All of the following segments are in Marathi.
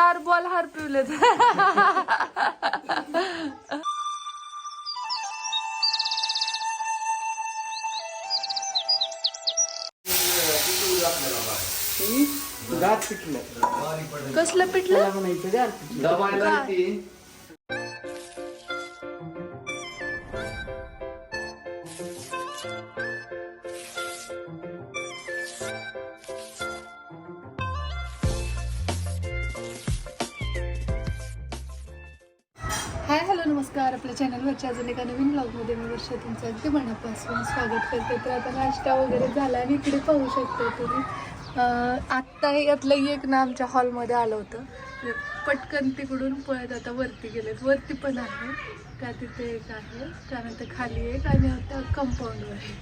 चार बॉल हार पिवले गार पिठलं कसलं पिठलं म्हणायचं गार नमस्कार. आपल्या चॅनलवरच्या अजून एका नवीन ब्लॉगमध्ये मी वर्ष तुमचं अगदी मनापासून स्वागत करते. तर आता नाश्ता वगैरे झाला आणि इकडे पाहू शकतो तुम्ही. आत्ता यातलं एक ना आमच्या हॉलमध्ये आलं होतं. म्हणजे पटकन तिकडून पळत आता वरती गेलेत. वरती पण आहे. त्या तिथे एक आहे. त्यानंतर खाली एक आणि आता कंपाऊंडवर आहे.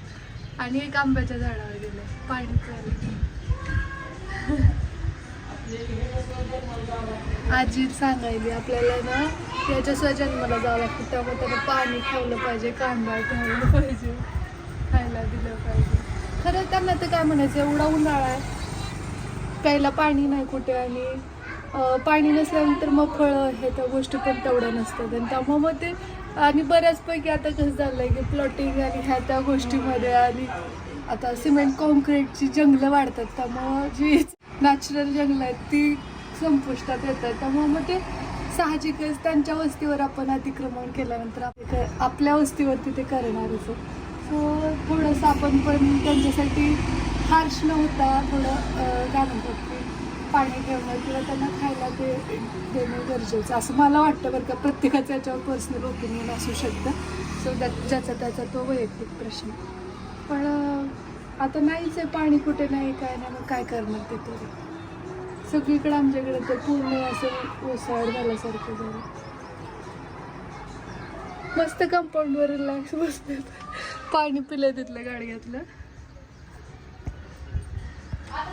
आणि एक आंब्याच्या झाडावर गेलं. पाणी प्यायला आजी सांगायली आपल्याला ना याच्या जन्माला जावं लागतं. त्यामुळे त्याला पाणी ठेवलं पाहिजे कांदा ठेवलं पाहिजे खायला दिलं पाहिजे. खरं त्यांना तर काय म्हणायचं एवढा उन्हाळा आहे. प्यायला पाणी नाही कुठे आणि पाणी नसल्यानंतर मग फळं हे त्या गोष्टी पण तेवढ्या नसतात. आणि त्यामुळं मग ते आणि बऱ्याचपैकी आता कसं झालं आहे की प्लॉटिंग आणि ह्या त्या गोष्टीमध्ये आणि आता सिमेंट कॉन्क्रीटची जंगलं वाढतात. त्यामुळं जी नॅचरल जंगल आहेत ती संपुष्टात येतात. त्यामुळे मग ते साहजिकच त्यांच्या वस्तीवर आपण अतिक्रमण केल्यानंतर आपल्या आपल्या वस्तीवरती ते करणारच सो थोडंसं आपण पण त्यांच्यासाठी हार्श न होता थोडं काय म्हणतात की पाणी ठेवणं किंवा त्यांना खायला ते देणं गरजेचं असं मला वाटतं बरं का. प्रत्येकाचं याच्यावर पर्सनल ओपिनियन असू शकतं. सो त्या ज्याचा त्याचा तो वैयक्तिक प्रश्न. पण आता नाहीच आहे पाणी कुठे नाही काय नाही मग काय करणार ते तरी? सगळीकडे आमच्याकडे तर पूर्ण असं ओसाड झाल्यासारखं झालं. मस्त कंपाऊंडवर रिलॅक्स मस्त पाणी पिलं तिथलं गाडग्यातलं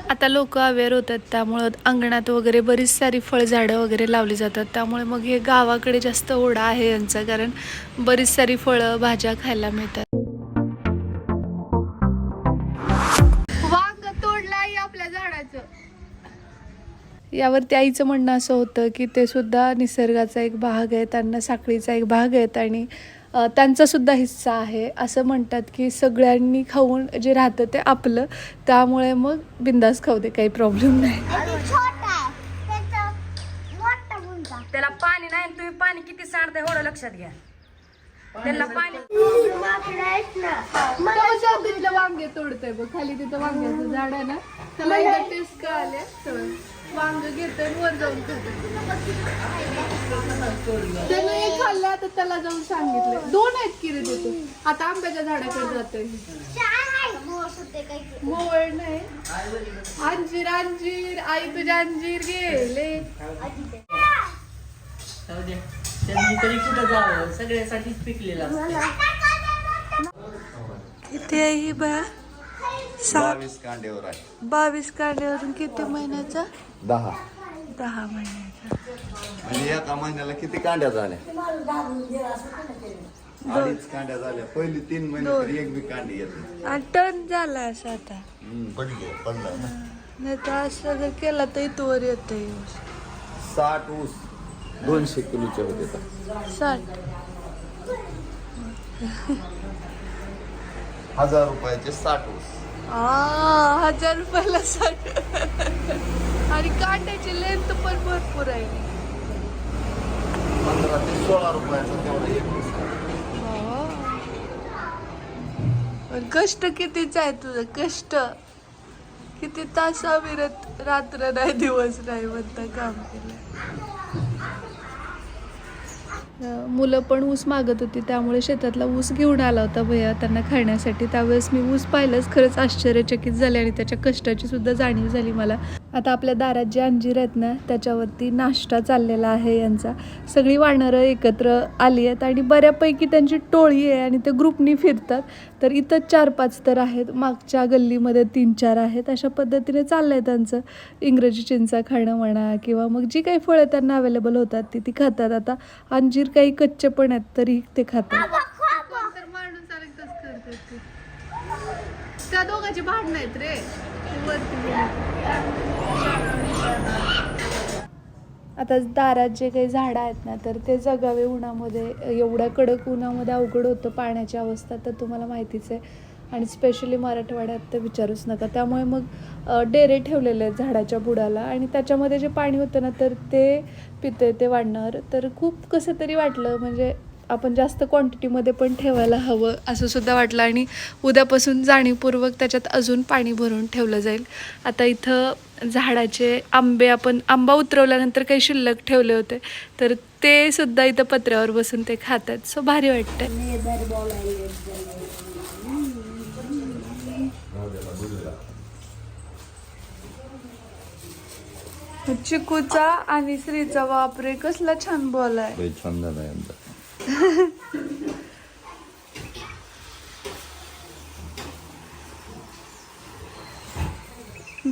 आता लोक अवेअर होतात त्यामुळं अंगणात वगैरे बरीच सारी फळझाडं वगैरे लावली जातात. त्यामुळे मग हे गावाकडे जास्त ओढा आहे यांचा कारण बरीच सारी फळं भाज्या खायला मिळतात. यावरती आईचं म्हणणं असं होतं की ते सुद्धा निसर्गाचा एक भाग आहे त्यांना साखळीचा एक भाग आहेत आणि अ, त्यांचा सुद्धा हिस्सा आहे असं म्हणतात की सगळ्यांनी खाऊन जे राहतं ते आपलं. त्यामुळे मग बिंदास खाऊ दे काही प्रॉब्लेम नाही. त्याला पाणी नाही आणि तुम्ही पाणी किती सांडताय एवढं लक्षात घ्या. त्याला पाणी तिथलं वांगे तोडतंय बघ खाली तिथं वांग्याचं झाड आहे ना त्याला एकदा टेस्ट कळाले वांग घेतोय वर जाऊन त्यानं एक खाल्लं आता त्याला जाऊन सांगितलं दोन आहेत की रे तिथे आता आंब्याच्या झाडाकडे जातोय. मोळ नाही. अंजीर अंजीर आई तुझ्या अंजीर गेले. तरी कुठं जावं? सगळ्यासाठीच पिकलेलं असतं किती आहे ही बावीस कांड्यावर आहे. बावीस कांड्यावरून किती महिन्याचा? दहा. दहा महिन्याचा. म्हणजे एका महिन्याला किती कांड्या झाल्या? अडीच कांड्या झाल्या. पहिली तीन महिने तरी एक बी कांडी येत नाही. आणि टन झाला असं आता. हम्म, पडले पडलं ना नाही तर असं जर केला तर इथवर येत साठ ऊस दोनशे किलोचे होते तर. साठ. हजार रुपयाचे साठ ऊस. हजार रुपयाला साठ आणि कांद्याची लेंथ पण भरपूर आहे. पंधरा ते सोळा रुपयाचा तेवढा एक ऊस आहे. पण कष्ट कितीच आहे तुझं? कष्ट. किती तास अविरत रात्र नाही दिवस नाही म्हणता काम केलं. मुलं पण ऊस मागत होती त्यामुळे शेतातला ऊस घेऊन आला होता भैया त्यांना खाण्यासाठी. त्यावेळेस मी ऊस पाहिलंच खरंच आश्चर्यचकित झाले आणि त्याच्या कष्टाची सुद्धा जाणीव झाली मला. आता आपल्या दारात जे अंजीर आहेत ना त्याच्यावरती नाश्ता चाललेला आहे यांचा. सगळी वानरं एकत्र आली आहेत आणि बऱ्यापैकी त्यांची टोळी आहे आणि ते ग्रुपनी फिरतात. तर इथं चार पाच तर आहेत. मागच्या गल्लीमध्ये तीन चार आहेत. अशा पद्धतीने चाललं आहे त्यांचं इंग्रजी चिंचा खाणं म्हणा किंवा मग जी काही फळं त्यांना अवेलेबल होतात ती ती खातात. आता अंजीर काही कच्चे पण आहेत तरी ते खातात. त्या दोघांची भांडण आहेत रे. आता दारात जे काही झाडं आहेत ना तर ते जगावे उन्हामध्ये एवढ्या कडक उन्हामध्ये अवघड होतं पाण्याची अवस्था तर तुम्हाला माहितीच आहे. आणि स्पेशली मराठवाड्यात तर विचारूच नका. त्यामुळे मग डेरे ठेवलेले आहेत झाडाच्या बुडाला. आणि त्याच्यामध्ये जे पाणी होतं ना तर ते पितं ते वाढणार. तर खूप कसं तरी वाटलं. म्हणजे आपण जास्त क्वांटिटीमध्ये पण ठेवायला हवं असं सुद्धा वाटलं. आणि उद्यापासून जाणीवपूर्वक त्याच्यात अजून पाणी भरून ठेवलं जाईल. आता इथं झाडाचे आंबे आपण आंबा उतरवल्यानंतर काही शिल्लक ठेवले होते. तर ते सुद्धा इथं पत्र्यावर बसून ते खातात. सो भारी वाटतं चिकूचा आणि श्रीचा वापरे कसला छान बॉल आहे. छान झाला यंदा.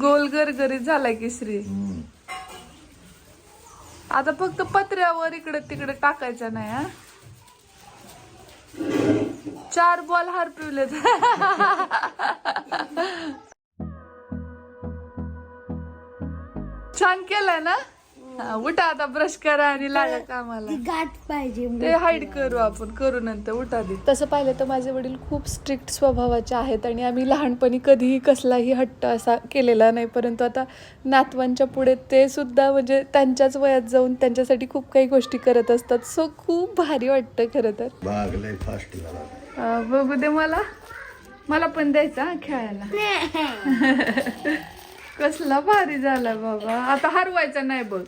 गोल गरगरीत झाला की श्री आता फक्त पत्र्यावर इकडे तिकडे टाकायचा नाही हा? चार बॉल हार पिवलेत छान केलाय ना? हा, उठा आता ब्रश करा आणि लागा कामाला. गाठ पाहिजे ते हाईड करू आपण करू नंतर उठा दे. तसं पाहिलं तर माझे वडील खूप स्ट्रिक्ट स्वभावाचे आहेत आणि आम्ही लहानपणी कधीही कसलाही हट्ट असा केलेला नाही परंतु आता नातवांच्या पुढे ते सुद्धा म्हणजे त्यांच्याच वयात जाऊन त्यांच्यासाठी खूप काही गोष्टी करत असतात. सो खूप भारी वाटतं खरं तर. बाग लय फास्ट झाला. अं, बघू दे मला. मला पण द्यायचा हा खेळायला. कसला भारी झाला बाबा. आता हरवायचा नाही बघ.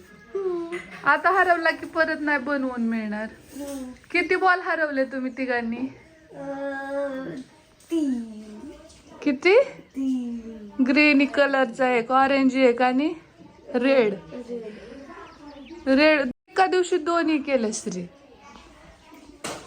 आता हरवला की परत नाही बनवून मिळणार. किती बॉल हरवले तुम्ही तिघांनी? किती? ग्रीन कलरचा एक ऑरेंज एक आणि रेड रेड एका दिवशी दोन्ही केले श्री.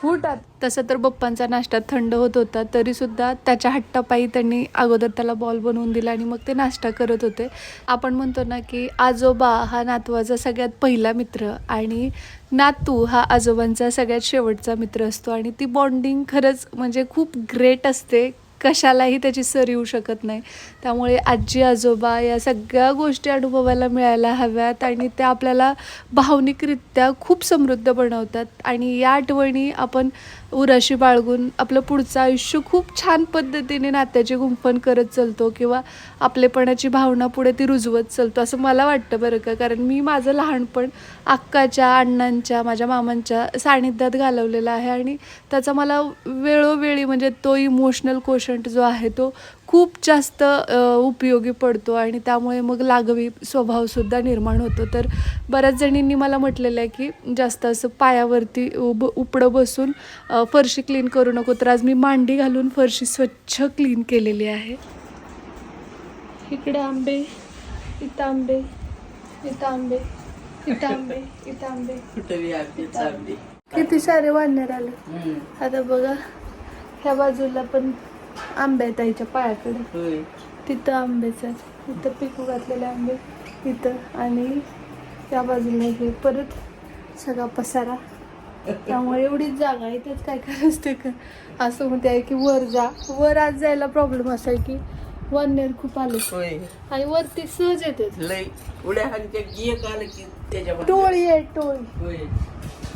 फुटात तसं तर बप्पांचा नाश्ता थंड होत होता तरी सुद्धा त्याच्या हट्टापायी त्यांनी अगोदर त्याला बॉल बनवून दिला आणि मग ते नाश्ता करत होते. आपण म्हणतो ना की आजोबा हा नातवाचा सगळ्यात पहिला मित्र आणि नातू हा आजोबांचा सगळ्यात शेवटचा मित्र असतो आणि ती बॉन्डिंग खरंच म्हणजे खूप ग्रेट असते. कशालाही त्याची सर येऊ शकत नाही. त्यामुळे आजी आजोबा या सगळ्या गोष्टी अनुभवायला मिळायला हव्यात आणि त्या आपल्याला भावनिकरित्या खूप समृद्ध बनवतात. आणि या आठवणी आपण उराशी बाळगून आपलं पुढचं आयुष्य खूप छान पद्धतीने नात्याची गुंफण करत चालतो किंवा आपलेपणाची भावना पुढे ती रुजवत चालतो असं मला वाटतं बरं का. कारण मी माझं लहानपण अक्काच्या अण्णांच्या माझ्या मामांच्या सानिध्यात घालवलेलं आहे आणि त्याचा मला वेळोवेळी म्हणजे तो इमोशनल कोशंट जो आहे तो खूप जास्त उपयोगी पडतो आणि त्यामुळे मग लागवी स्वभावसुद्धा निर्माण होतो. तर बऱ्याच जणींनी मला म्हटलेलं आहे की जास्त असं पायावरती उब उपडं बसून फरशी क्लीन करू नको. तर आज मी मांडी घालून फरशी स्वच्छ क्लीन केलेली आहे. इकडे आंबे इथं आंबे इथं आंबे इथं आंबे इथं आंबे. किती सारे वाढणार आले. आता बघा ह्या बाजूला पण आंबे आहेत आईच्या पायाकडे. होय. तिथं आंबेच आहेत इथं पिकू घातलेले आंबे इथं आणि त्या बाजूला हे परत सगळा पसारा. त्यामुळे एवढीच जागा आहे तेच काय करायचं ते. कर असं म्हणते आहे की वर जा. वर आज जायला प्रॉब्लेम असा आहे की वन्नेर खूप आले. होय. आणि वरती सहज येते. लय. उड्या हाणच्या एक आलं की त्याच्या टोळी आहे टोळी. होय.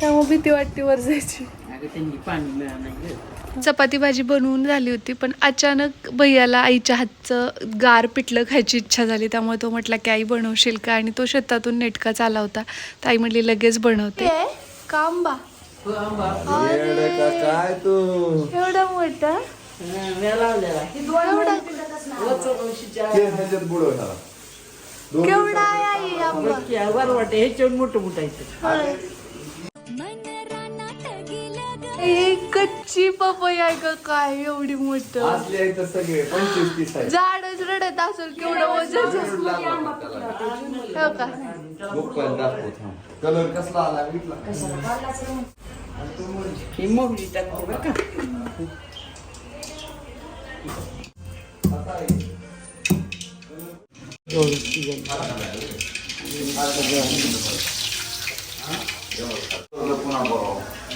त्यामुळे भीती वाटते वर जायची. अगं त्यांनी पाणी मिळालं नाही गं. चपाती भाजी बनवून झाली होती पण अचानक भैयाला आईच्या हातचं गार पिठलं खायची इच्छा झाली. त्यामुळे तो म्हटला की आई बनवशील का? आणि तो शेतातून नेटकाच आला होता तर आई म्हणली लगेच बनवते. कांबा. हो, काय तू? एवढा मोठा? हं, केवढा आहे आई आंबा? ही कच्ची पपई आहे का काय एवढी मोठ? असले आहेत तर सगळे पंचवीस तीस आहेत. झाडच रडत असेल केवढं वजन हो का? बुक्कन दाखव थांब. कलर कसला आला विकला? ही मोहरी बरं का? एवढं.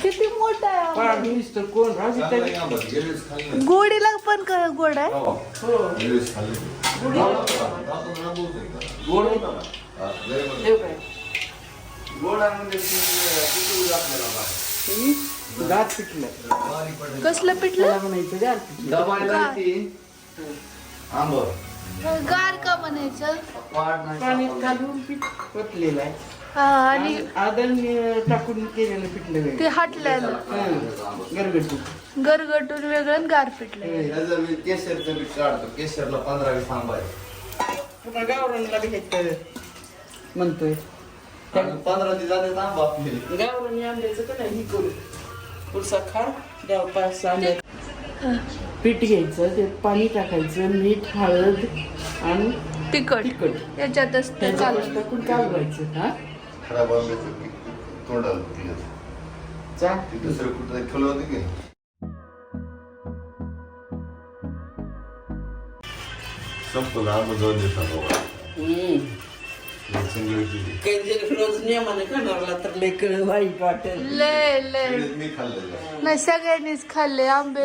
किती मोठा आहे. पाणी कोण. गोडीला पण का गोड आहे? हो. हा. गार पिठलं. कसलं म्हणायचं गार पिठलं. दबायला ती आंब. गार का म्हणायचं? पाड नाही पाण्यात घालून पीठ ओतलेलं आहे. हा आणि टाकून केलेलं पिठलं वेगळं. ते हटल्यानं. हं. गरगटी गरगटून वेगळं आणि गार पिठलं त्याचं मी केशरचं बी काढतो. केशरला पंधरा वीस आंबा आहे. पुन्हा गावरानला बी घ्यायचं म्हणतोय. आणि पंधरा दिवस आंबा आपली. गावरानी आंब्याचं का नाही? हे करू. पुढचा खार द्या पाच पीठ घ्यायचं ते पाणी टाकायचं मीठ हळद आणि तिखट. तिखट. याच्यातच ते त्याच्यावर चालू. टाकून कालवायचं हा. खराब आंब्याचं पीक तोंडाला दिलं चा? ते दुसरं कुठं ठेवलं होतं की? संपलं आंबा दोन दिवसात सगळ्यांनीच खाल्ले आंबे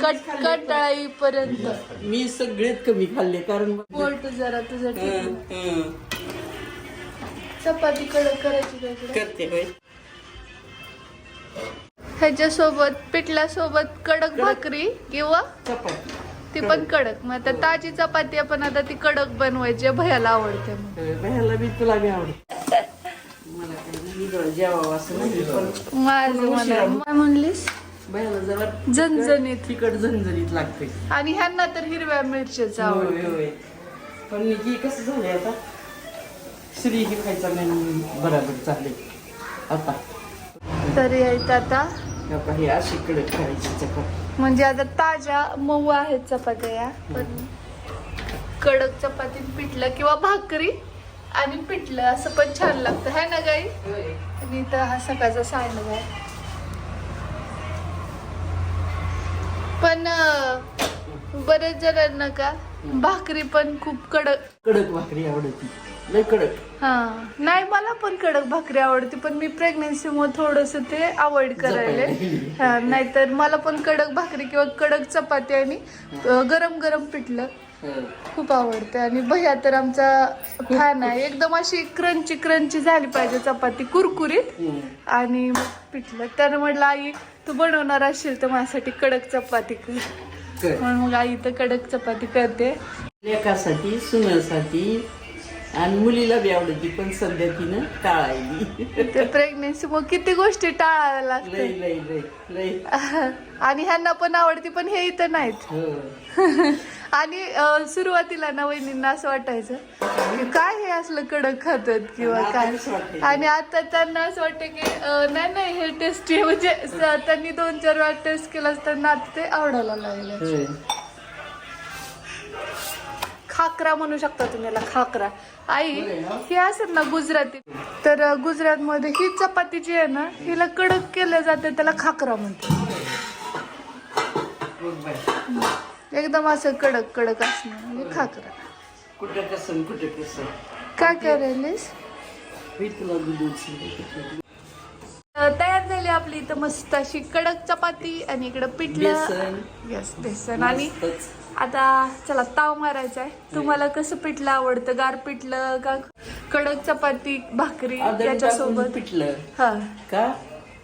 कट कंटाळा येईपर्यंत मी सगळेच कमी खाल्ले कारण बोलतो जरा तुझं. चपाती कडक करायची? करते होय. ह्याच्यासोबत पिठल्यासोबत कडक भाकरी किंवा चपाती. ती पण कडक. मग आता ताजी चपाती आपण आता ती कडक बनवायची भयाला आवडते मग. बाहेरला बी तुला बी आवडत. मला काही नाही वेगळं जेवावं असं नाही पण माझं मला काय म्हणलीस? बाहेरला जरा झणझणीत. तिखट झणझणीत लागते आणि ह्यांना तर हिरव्या मिरच्याचं होय, आवडतं होय. पण कसं झालंय आता? श्री हे खायचा नाही बराबर चालले. आता. तर यायचं आता आता. हे अशी कडक करायची चपाती. म्हणजे आता ताज्या मऊ आहेत चपात्या पण कडक चपाती पिठलं किंवा भाकरी आणि पिठलं असं पण छान लागतं. है ना गाई? आणि इथं हा सकाळचा सांडग आहे. पण अं, बरेच जणांना का भाकरी पण खूप कडक. कडक भाकरी आवडती. लय कडक. हा. नाही मला पण कडक भाकरी आवडते पण मी प्रेग्नेन्सी मुळे थोडस ते अवॉइड करायले. हा नाहीतर मला पण कडक भाकरी किंवा कडक चपाती आणि अं, गरम गरम पिठलं हं. खूप आवडते. आणि भैया तर आमचा फॅन आहे. एकदम अशी क्रंची क्रंची झाली पाहिजे चपाती कुरकुरीत. हं. आणि मग पिठलं. तर म्हटलं आई तू बनवणार असशील तर माझ्यासाठी कडक चपाती कर. कर. म्हणून मग आई तर कडक चपाती करते. लेकासाठी सुनासाठी आणि मुलीला बी आवडती पण सध्या तिनं टाळायली ते प्रेग्नेन्सी मग किती गोष्टी टाळाव्या लागतात आणि ह्यांना पण आवडती पण हे इथं नाहीत हो. आणि सुरुवातीला ना वहिनींना असं वाटायचं की काय हे असलं कडक खातात किंवा काय? आणि आता त्यांना असं वाटतं की नाही नाही हे टेस्टी म्हणजे त्यांनी दोन चार वेळा टेस्ट केलं असताना आता ते आवडायला लागले. खाकरा म्हणू शकता तुम्ही याला खाकरा आई? हे असेल ना गुजराती तर गुजरातमध्ये ही चपाती जी आहे ना हिला कडक केलं जाते त्याला खाकरा म्हणते. एकदम असं कडक कडक असणं म्हणजे खाकरा काय करायलीस तयार झाली आपली इथं मस्त अशी कडक चपाती आणि इकडं पिठलं बेसन. आणि. आता चला ताव मारायचा आहे. तुम्हाला कसं पिठलं आवडतं? गार पिठलं का कडक चपाती भाकरी त्याच्यासोबत पिठलं. हा. का?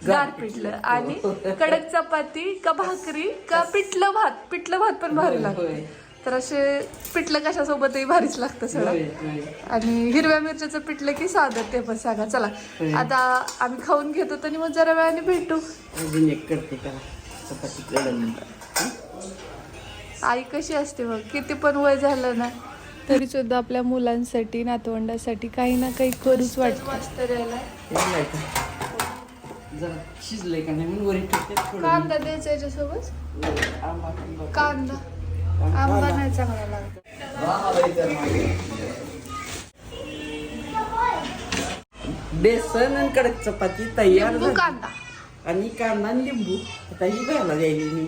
गार पिठलं. आणि कडक चपाती का भाकरी का पिठलं भात? पिठलं भात पण भारी लागतं. तर असे पिठलं कशासोबतही भारीच लागतं सगळं. आणि हिरव्या मिरच्याचं पिठलं की साधं ते पण सांगा. चला. आता आम्ही खाऊन घेतो आणि मग जरा वेळाने भेटू. अजून एक करते का? चपाती आई कशी असते मग किती पण वय झालं ना तरी सुद्धा आपल्या मुलांसाठी नातवंडासाठी काही ना काही करूच वाटतं. मस्त शिजलंय का नाही? कांदा द्यायचा याच्यासोबत. कांदा. आंबा नाही चांगला लागतो. बेसन आणि कडक चपाती तयार. कांदा. आणि कांदा आणि लिंबू. आता ही घ्यायला द्यायली मी.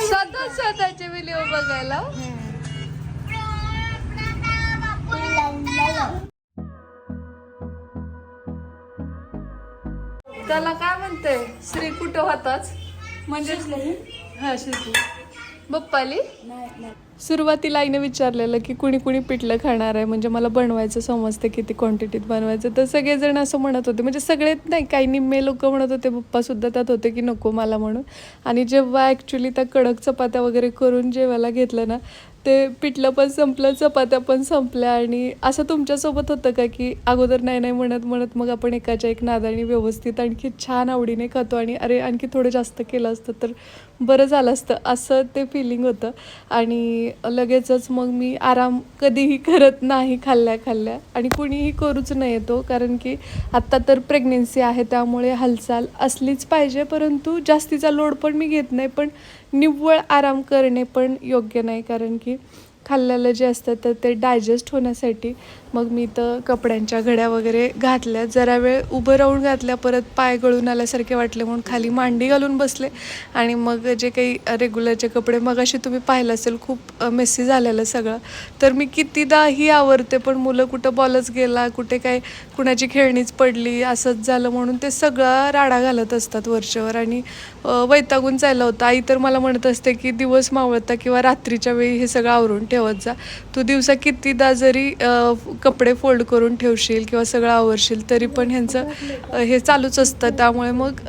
स्वतः स्वतःचे व्हिडिओ बघायला? त्याला काय म्हणते श्री कुठं होताच? म्हणजे हा शिजली बप्पाली? सुरुवातीला आईने विचारलेलं की कुणी कुणी पिठलं खाणार आहे? म्हणजे मला बनवायचं समजते किती क्वांटिटीत बनवायचं. तर सगळेजण असं म्हणत होते. म्हणजे सगळेच नाही काही निम्मे लोक म्हणत होते पप्पासुद्धा त्यात होते की नको मला म्हणून. आणि जेव्हा ॲक्च्युली त्या कडक चपात्या वगैरे करून जेवायला घेतलं ना ते पिठलं पण संपलं चपात्या पण संपल्या आणि असं तुमच्यासोबत होतं का की अगोदर नाही नाही म्हणत म्हणत मग आपण एकाच्या एक नादाने व्यवस्थित आणखी छान आवडीने खातो आणि अरे आणखी थोडं जास्त केलं असतं तर बरं झालं असतं असं ते फिलिंग होतं. आणि लगेचच मग मी आराम कधीही करत नाही खाल्ल्या खाल्ल्या आणि कुणीही करूच नाही तो कारण की आत्ता तर प्रेग्नेन्सी आहे त्यामुळे हालचाल असलीच पाहिजे परंतु जास्तीचा लोड पण मी घेत नाही पण निव्वळ आराम करणे पण योग्य नाही. कारण की खाल्लेलं जे असतं तर ते डायजेस्ट होण्यासाठी मग मी तर कपड्यांच्या घड्या वगैरे घातल्या. जरा वेळ उभं राहून घातल्या परत पाय गळून आल्यासारखे वाटले. म्हणून खाली मांडी घालून बसले. आणि मग जे काही रेग्युलरचे कपडे मग असे तुम्ही पाहिलं असेल खूप मेसी झालेलं सगळं. तर मी कितीदाही आवरते पण मुलं कुठं बॉलच गेला कुठे काय कुणाची खेळणीच पडली असंच झालं म्हणून ते सगळं राडा घालत असतात वरच्यावर. आणि वैतागून चालला होता. आई तर मला म्हणत असते की दिवस मावळता किंवा रात्रीच्या वेळी हे सगळं आवरून ठेवत जा. तू दिवसा कितीदा जरी कपडे फोल्ड करून ठेवशील किंवा सगळं आवरशील तरी पण ह्यांचं हे चालूच असतं. त्यामुळे मग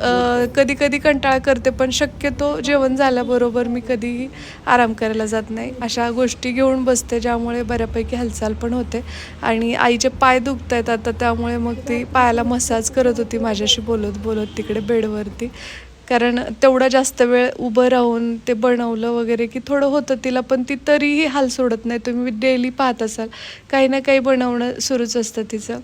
कधी कधी कंटाळा करते पण शक्यतो जेवण झाल्याबरोबर मी कधीही आराम करायला जात नाही. अशा गोष्टी घेऊन बसते ज्यामुळे बऱ्यापैकी हालचाल पण होते. आणि आईचे पाय दुखत आहेत आता त्यामुळे मग ती पायाला मसाज करत होती माझ्याशी बोलत बोलत तिकडे बेडवरती. कारण तेवढा जास्त वेळ उभं राहून ते बनवलं वगैरे की थोडं होतं तिला पण ती तरीही हाल सोडत नाही. तुम्ही डेली पाहत असाल. काही ना काही बनवणं सुरूच असतं तिचं.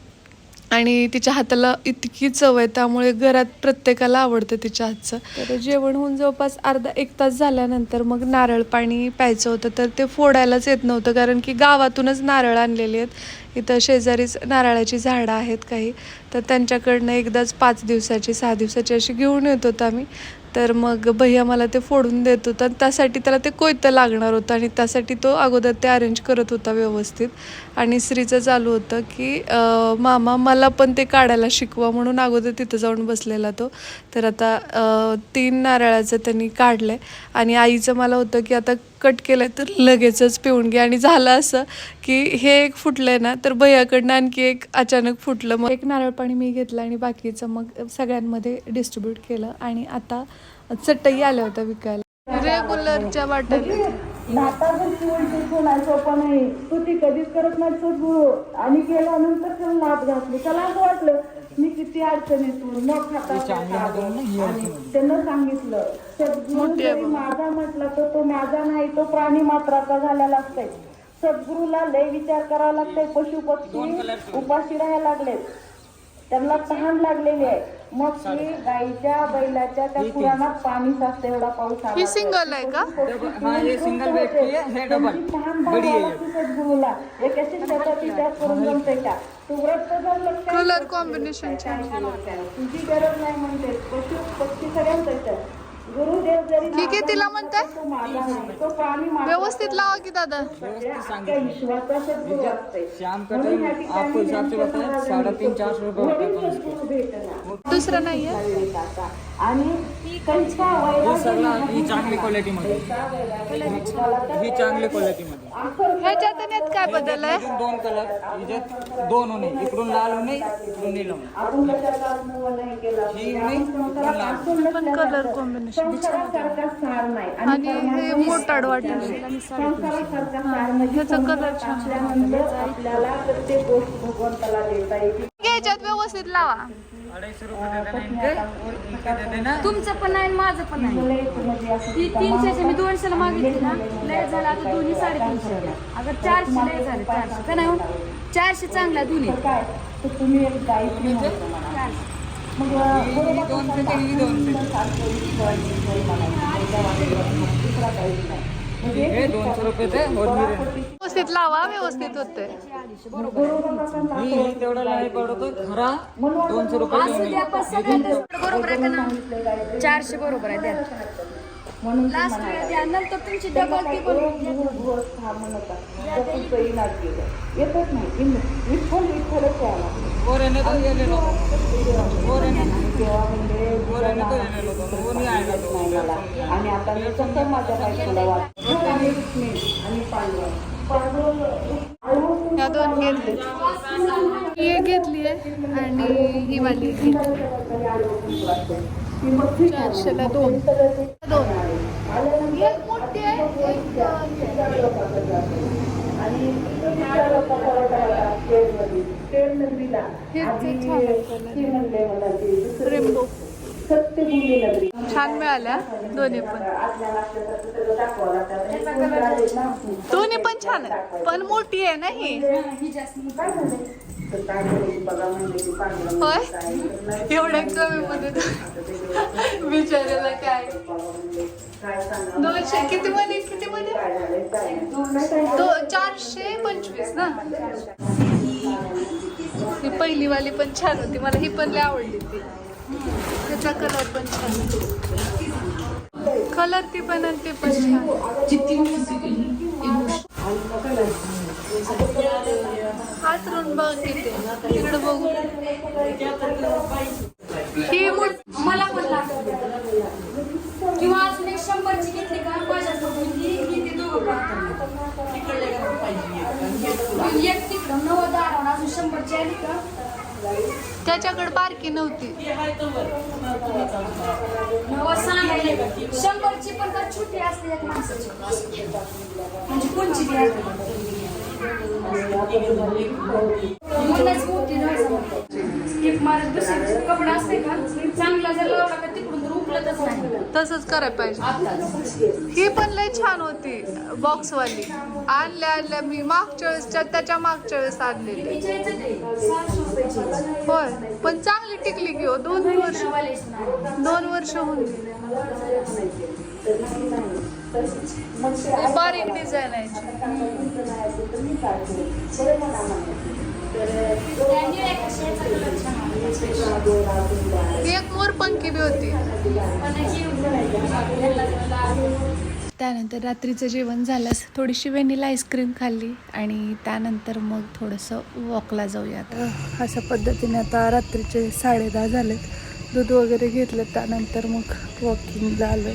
आणि तिच्या हाताला इतकी चव आहे त्यामुळे घरात प्रत्येकाला आवडतं तिच्या हातचं. तर जेवण होऊन जवळपास अर्धा एक तास झाल्यानंतर मग नारळ पाणी प्यायचं होतं तर ते फोडायलाच येत नव्हतं कारण की गावातूनच नारळ आणलेले आहेत. इथं शेजारीच नारळाची झाडं आहेत काही. तर त्यांच्याकडनं एकदाच पाच दिवसाची सहा दिवसाची अशी घेऊन येत होतो आम्ही. तर मग भैया मला ते फोडून देत होता. आणि त्यासाठी त्याला ते कोयतं लागणार होतं आणि त्यासाठी तो अगोदर ते अरेंज करत होता व्यवस्थित. आणि श्रीचं चालू होतं की मामा मला पण ते काढायला शिकवा म्हणून अगोदर तिथं जाऊन बसलेला तो. तर आता तीन नारळाचं त्यांनी काढलं आणि आईचं मला होतं की आता कट केलं तर लगेचच पिऊन घे. आणि झालं असं की हे एक फुटलंय ना तर भैयाकडनं आणखी एक अचानक फुटलं. मग एक नारळ पाणी मी घेतलं आणि बाकीचं मग सगळ्यांमध्ये डिस्ट्रीब्यूट केलं. आणि आता चटई आल्या होत्या विकायला. रेग्युलरच्या बाटल्या नाताची उलटी सोनायचं पण नाही तू ती कधीच करत नाही सद्गुरू आणि केल्यानंतर त्याला नाद घातली. त्याला असं वाटलं मी किती अडचणीतून न खाता आणि त्यानं सांगितलं सद्गुरू जरी माझा म्हटलं तर तो माझा नाही तो प्राणी मात्राचा झालेला असतोय. सद्गुरूला लय विचार करावा लागतोय पशु पक्षी उपाशी राहायला लागले त्यांना तहान लागलेली आहे. मग ती गाईच्या बैलाच्या त्या पुराणात पाणी साचते एवढा पाऊस आला. ही तर. सिंगल आहे का? हाँ ये सिंगल बेड की है है डबल बड़ी है ये सद्गुरूला एक अशी शेताची त्यात करून जमते का? तू व्रत तर जमलं काय? कलर कॉम्बिनेशन छान तुझी गरज नाही म्हणते. पशु पक्षी सगळ्यांचं ठीक आहे तिला म्हणताय? नाही व्यवस्थित लावा की दादा. दुसरं नाहीये आणि हे ही चांगली क्वालिटी मध्ये. ही चांगली क्वालिटी मध्ये. ह्याच्यात आणि यात काय बदल आहे? दोन कलर हिच्यात दोन होणे इकडून लाल होणे इकडून नील होणे आपण कशाचा अनुभव नाही केला ही होणे इकडून लाल पण कलर कॉम्बिनेशन संसारासारखा सार नाही. आणि हे मोठाड वाटेल. म्हणजे ह्याचा कलर छान आपल्याला प्रत्येक गोष्ट भगवंताला देता येते. ह्याच्यात व्यवस्थित लावा. रुपये तुमचं पण आहे माझं पण आहे म्हणजे असं ती तीनशेचे मी दोनशेला मागितली ना. लय झालं. आता दोन्ही साडेतीनशे अगं चारशे लय झाले चारशे. का नाही हो? चारशे चांगला दोन्ही. काय तर तुम्ही एक गायत्री म्हणतो मला. मग बरोबर दोन से ते दोन से सारखं ईश्वराची जय म्हणायची. त्याच्या वाटेवर दुसरा काहीच नाही दोन सौ रुपये व्यवस्थित लावा व्यवस्थित होते ही ही तेवढा नाही पडतो खरा दोन सौ रुपये चारशे बरोबर आहे द्या. लास्ट नंतर तुमची डबल येतच नाही आणि आता मी कसं माझ्या बायकोला वाटतं आणि पांडव ह्या दोन घेतले. ही एक घेतली आहे आणि ही वाली घेतली चारशेला दोन. दोन. एक मोठी आहे एक आणि छान रेनबो. सत्य भूमी नगरी छान मिळाल्या दोन्ही पण. दोन्ही पण छान आहे पण मोठी आहे ना ही? पांडुरंग होय? एवढ्या कमी मध्ये बिचारायला काय काय? सांगा दोनशे किती मध्ये? किती मध्ये? चारशे पंचवीस ना? ही पहिली वाली पण छान होती. मला ही पण लय आवडली ती. त्याचा कलर पण छान कलर ती पण आणि ते पण छान. हातरून बघ किती. तिकडे बघू. ही मला पण किंवा अजून एक शंभरची घेतली का? माझ्यासोबत ही ही दोघं पाहतात एक तिकडं नव्वद आरावून अजून शंभरची आली का? त्याच्याकडे बारकी नव्हती. शंभरची पण तर छोटी असते एक माणसाची. म्हणजे कोणची बी मोठी स्किप मारत दुसरी कपडा असते का? चांगला जर लावला का तिकडून नाही. तसंच करायला पाहिजे. ही पण लय छान होती बॉक्सवाली आणल्या आणल्या मी मागच्या वेळेस त्याच्या मागच्या वेळेस आणलेली. होय पण चांगली टिकली की हो दोन वर्ष. दोन वर्ष होऊन गेली. बारीक डिझाईन आहे. मोरपंखी बी होती. त्यानंतर रात्रीचं जेवण झालंच थोडीशी वेणीला आईस्क्रीम खाल्ली आणि त्यानंतर मग थोडंसं वॉकला जाऊयात. अशा पद्धतीने आता रात्रीचे साडेदहा झालेत दूध वगैरे घेतलं त्यानंतर मग वॉकिंगला आलो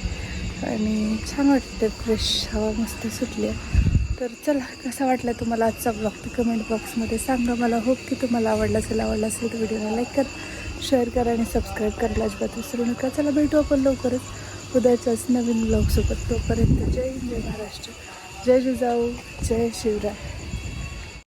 आणि छान वाटते फ्रेश हवा मस्त सुटली आहे तर चला कसा वाटला तुम्हाला आजचा ब्लॉग ते कमेंट बॉक्समध्ये सांगा. मला होप की तुम्हाला आवडला असेल आवडला असेल तर व्हिडिओला लाईक करा. शेअर करा आणि सबस्क्राईब करायला अजिबात विसरू नका. चला भेटू आपण लवकरच. उद्याच्याच नवीन ब्लॉगसोबत तोपर्यंत जय हिंद जय महाराष्ट्र. जय जिजाऊ जय शिवराय.